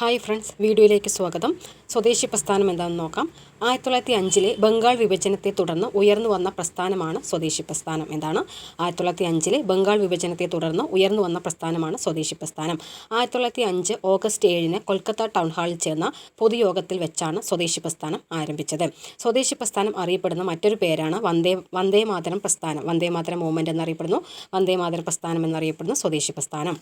Hi friends വീഡിയോയിലേക്ക് സ്വാഗതം. സ്വദേശി പ്രസ്ഥാനം എന്താണെന്ന് നോക്കാം. ആയിരത്തി തൊള്ളായിരത്തി അഞ്ചിലെ ബംഗാൾ വിഭജനത്തെ തുടർന്ന് ഉയർന്നു വന്ന പ്രസ്ഥാനമാണ് സ്വദേശി പ്രസ്ഥാനം എന്താണ്. ആയിരത്തി തൊള്ളായിരത്തി അഞ്ചിലെ ബംഗാൾ വിഭജനത്തെ തുടർന്ന് ഉയർന്നു വന്ന പ്രസ്ഥാനമാണ് സ്വദേശി പ്രസ്ഥാനം. ആയിരത്തി തൊള്ളായിരത്തി അഞ്ച് ഓഗസ്റ്റ് ഏഴിന് കൊൽക്കത്ത ടൗൺ ഹാളിൽ ചേർന്ന പൊതുയോഗത്തിൽ വെച്ചാണ് സ്വദേശി പ്രസ്ഥാനം ആരംഭിച്ചത്. സ്വദേശി പ്രസ്ഥാനം അറിയപ്പെടുന്ന മറ്റൊരു പേരാണ് വന്ദേ വന്ദേ മാതരം പ്രസ്ഥാനം. വന്ദേ മാതരം മൂവ്മെന്റ് എന്നറിയപ്പെടുന്നു. വന്ദേ മാതരം പ്രസ്ഥാനം എന്നറിയപ്പെടുന്നു സ്വദേശി പ്രസ്ഥാനം.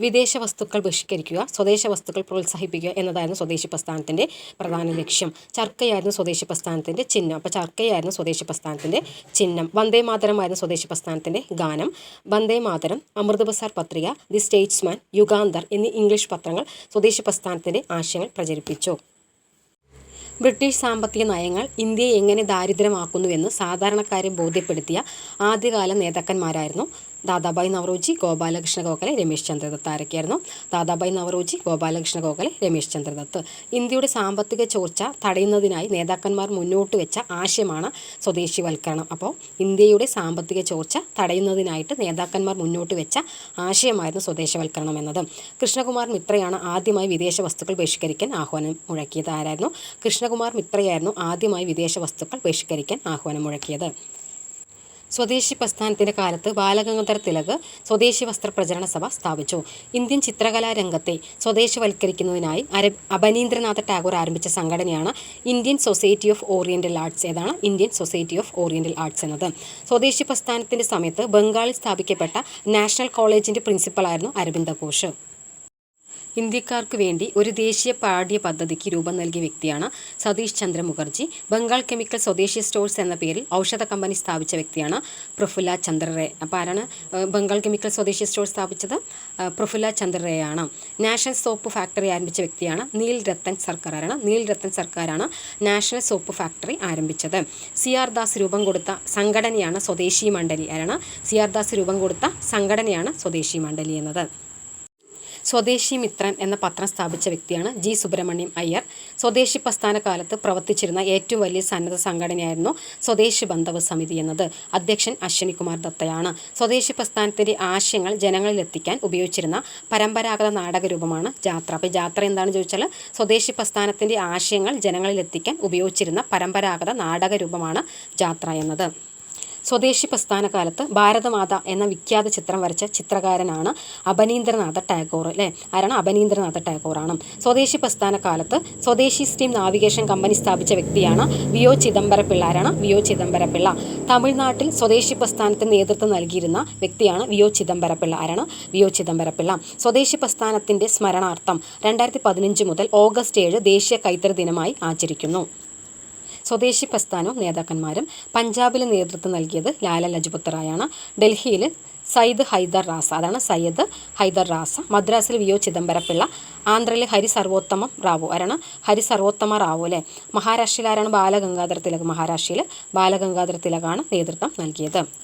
വിദേശ വസ്തുക്കൾ ബഹിഷ്കരിക്കുക സ്വദേശ വസ്തുക്കൾ പ്രോത്സാഹിപ്പിക്കുക എന്നതായിരുന്നു സ്വദേശി പ്രസ്ഥാനത്തിന്റെ പ്രധാന ലക്ഷ്യം. ചർക്കയായിരുന്നു സ്വദേശി പ്രസ്ഥാനത്തിന്റെ ചിഹ്നം. അപ്പോൾ ചർക്കയായിരുന്നു സ്വദേശി പ്രസ്ഥാനത്തിന്റെ ചിഹ്നം. വന്ദേ മാതരമായിരുന്നു സ്വദേശി പ്രസ്ഥാനത്തിന്റെ ഗാനം. വന്ദേ മാതരം അമൃത് ബസാർ പത്രിക ദി സ്റ്റേറ്റ്സ്മാൻ യുഗാന്തർ എന്നീ ഇംഗ്ലീഷ് പത്രങ്ങൾ സ്വദേശി പ്രസ്ഥാനത്തിന്റെ ആശയങ്ങൾ പ്രചരിപ്പിച്ചു. ബ്രിട്ടീഷ് സാമ്പത്തിക നയങ്ങൾ ഇന്ത്യയെ എങ്ങനെ ദാരിദ്ര്യമാക്കുന്നുവെന്ന് സാധാരണക്കാരെ ബോധ്യപ്പെടുത്തിയ ആദ്യകാല നേതാക്കന്മാരായിരുന്നു ദാദാബായ് നവറോജി ഗോപാലകൃഷ്ണ ഗോഖലെ രമേശ് ചന്ദ്രദത്ത് ആരൊക്കെയായിരുന്നു ദാദാബായ് നവറോജി ഗോപാലകൃഷ്ണ ഗോഖലെ രമേശ് ചന്ദ്രദത്ത്. ഇന്ത്യയുടെ സാമ്പത്തിക ചോർച്ച തടയുന്നതിനായി നേതാക്കന്മാർ മുന്നോട്ട് വെച്ച ആശയമാണ് സ്വദേശിവൽക്കരണം. അപ്പോൾ ഇന്ത്യയുടെ സാമ്പത്തിക ചോർച്ച തടയുന്നതിനായിട്ട് നേതാക്കന്മാർ മുന്നോട്ട് വെച്ച ആശയമായിരുന്നു സ്വദേശവൽക്കരണം എന്നത്. കൃഷ്ണകുമാർ മിത്രയാണ് ആദ്യമായി വിദേശ വസ്തുക്കൾ ബഹിഷ്കരിക്കാൻ ആഹ്വാനം മുഴക്കിയത്. ആരായിരുന്നു? കൃഷ്ണകുമാർ മിത്രയായിരുന്നു ആദ്യമായി വിദേശ വസ്തുക്കൾ ബഹിഷ്കരിക്കാൻ ആഹ്വാനം മുഴക്കിയത്. സ്വദേശി പ്രസ്ഥാനത്തിന്റെ കാലത്ത് ബാലഗംഗാധര തിലക് സ്വദേശി വസ്ത്ര പ്രചരണ സഭ സ്ഥാപിച്ചു. ഇന്ത്യൻ ചിത്രകലാ രംഗത്തെ സ്വദേശവൽക്കരിക്കുന്നതിനായി അപനീന്ദ്രനാഥ ടാഗോർ ആരംഭിച്ച സംഘടനയാണ് Indian Society of Oriental Arts ഏതാണ് Indian Society of Oriental Arts എന്നത്. സ്വദേശി പ്രസ്ഥാനത്തിന്റെ സമയത്ത് ബംഗാളിൽ സ്ഥാപിക്കപ്പെട്ട നാഷണൽ കോളേജിന്റെ പ്രിൻസിപ്പളായിരുന്നു അരവിന്ദ ഘോഷ്. ഇന്ത്യക്കാർക്ക് വേണ്ടി ഒരു ദേശീയ പാഠ്യ പദ്ധതിക്ക് രൂപം നൽകിയ വ്യക്തിയാണ് സതീഷ് ചന്ദ്ര മുഖർജി. ബംഗാൾ കെമിക്കൽ സ്വദേശി സ്റ്റോഴ്സ് എന്ന പേരിൽ ഔഷധ കമ്പനി സ്ഥാപിച്ച വ്യക്തിയാണ് പ്രഫുല്ല ചന്ദ്ര റേ. അപ്പോൾ ആരാണ് ബംഗാൾ കെമിക്കൽ സ്വദേശി സ്റ്റോഴ്സ് സ്ഥാപിച്ചത്? Prafulla Chandra National Soap Factory ആരംഭിച്ച വ്യക്തിയാണ് നീൽ രത്തൻ സർക്കാർ. ആരാണ്? നീൽ രത്തൻ സർക്കാരാണ് നാഷണൽ സോപ്പ് ഫാക്ടറി ആരംഭിച്ചത്. സി ആർ ദാസ് രൂപം കൊടുത്ത സംഘടനയാണ് സ്വദേശി മണ്ഡലി. ആരാണ്? സി ആർ ദാസ് രൂപം കൊടുത്ത സംഘടനയാണ് സ്വദേശി മണ്ഡലി എന്നത്. സ്വദേശി മിത്രൻ എന്ന പത്രം സ്ഥാപിച്ച വ്യക്തിയാണ് ജി സുബ്രഹ്മണ്യം അയ്യർ. സ്വദേശി പ്രസ്ഥാന കാലത്ത് പ്രവർത്തിച്ചിരുന്ന ഏറ്റവും വലിയ സന്നദ്ധ സംഘടനയായിരുന്നു സ്വദേശി ബന്ധവ സമിതി എന്നത്. അധ്യക്ഷൻ അശ്വനികുമാർ ദത്തയാണ്. സ്വദേശി പ്രസ്ഥാനത്തിന്റെ ആശയങ്ങൾ ജനങ്ങളിൽ എത്തിക്കാൻ ഉപയോഗിച്ചിരുന്ന പരമ്പരാഗത നാടകരൂപമാണ് ജാത്ര. അപ്പോൾ ജാത്ര എന്താണെന്ന് ചോദിച്ചാൽ സ്വദേശി പ്രസ്ഥാനത്തിന്റെ ആശയങ്ങൾ ജനങ്ങളിലെത്തിക്കാൻ ഉപയോഗിച്ചിരുന്ന പരമ്പരാഗത നാടകരൂപമാണ് ജാത്ര എന്നത്. സ്വദേശി പ്രസ്ഥാന കാലത്ത് ഭാരതമാത എന്ന വിഖ്യാത ചിത്രം വരച്ച ചിത്രകാരനാണ് അപനീന്ദ്രനാഥ ടാഗോർ അല്ലേ? ആരാണ്? അപനീന്ദ്രനാഥ ടാഗോറാണ്. സ്വദേശി പ്രസ്ഥാന കാലത്ത് സ്വദേശി സ്റ്റീം നാവിഗേഷൻ കമ്പനി സ്ഥാപിച്ച വ്യക്തിയാണ് വി ഒ ചിദംബരപ്പിള്ള. ആരാണ്? V O Chidambaram Pillai. തമിഴ്നാട്ടിൽ സ്വദേശി പ്രസ്ഥാനത്തിന് നേതൃത്വം നൽകിയിരുന്ന വ്യക്തിയാണ് വി ഒ ചിദംബരപ്പിള്ള. ആരാണ്? V O Chidambaram Pillai. സ്വദേശി പ്രസ്ഥാനത്തിന്റെ സ്മരണാർത്ഥം രണ്ടായിരത്തി പതിനഞ്ച് മുതൽ ഓഗസ്റ്റ് ഏഴ് ദേശീയ കൈത്തറി ദിനമായി ആചരിക്കുന്നു. സ്വദേശി പ്രസ്ഥാനവും നേതാക്കന്മാരും പഞ്ചാബിൽ നേതൃത്വം നൽകിയത് ലാല ലജ്പത് റായാണ് ഡൽഹിയിൽ സയ്യിദ് ഹൈദർ റാസ അതാണ് സയ്യിദ് ഹൈദർ റാസ. മദ്രാസിൽ വി ഒ ചിദംബരപ്പിള്ള ആന്ധ്രയിൽ ഹരി സർവോത്തമം റാവു ആരാണ് ഹരി സർവോത്തമ റാവു അല്ലേ? മഹാരാഷ്ട്രയിൽ ആരാണ് ബാലഗംഗാധര തിലക് മഹാരാഷ്ട്രയിൽ ബാലഗംഗാധര തിലകാണ് നേതൃത്വം നൽകിയത്.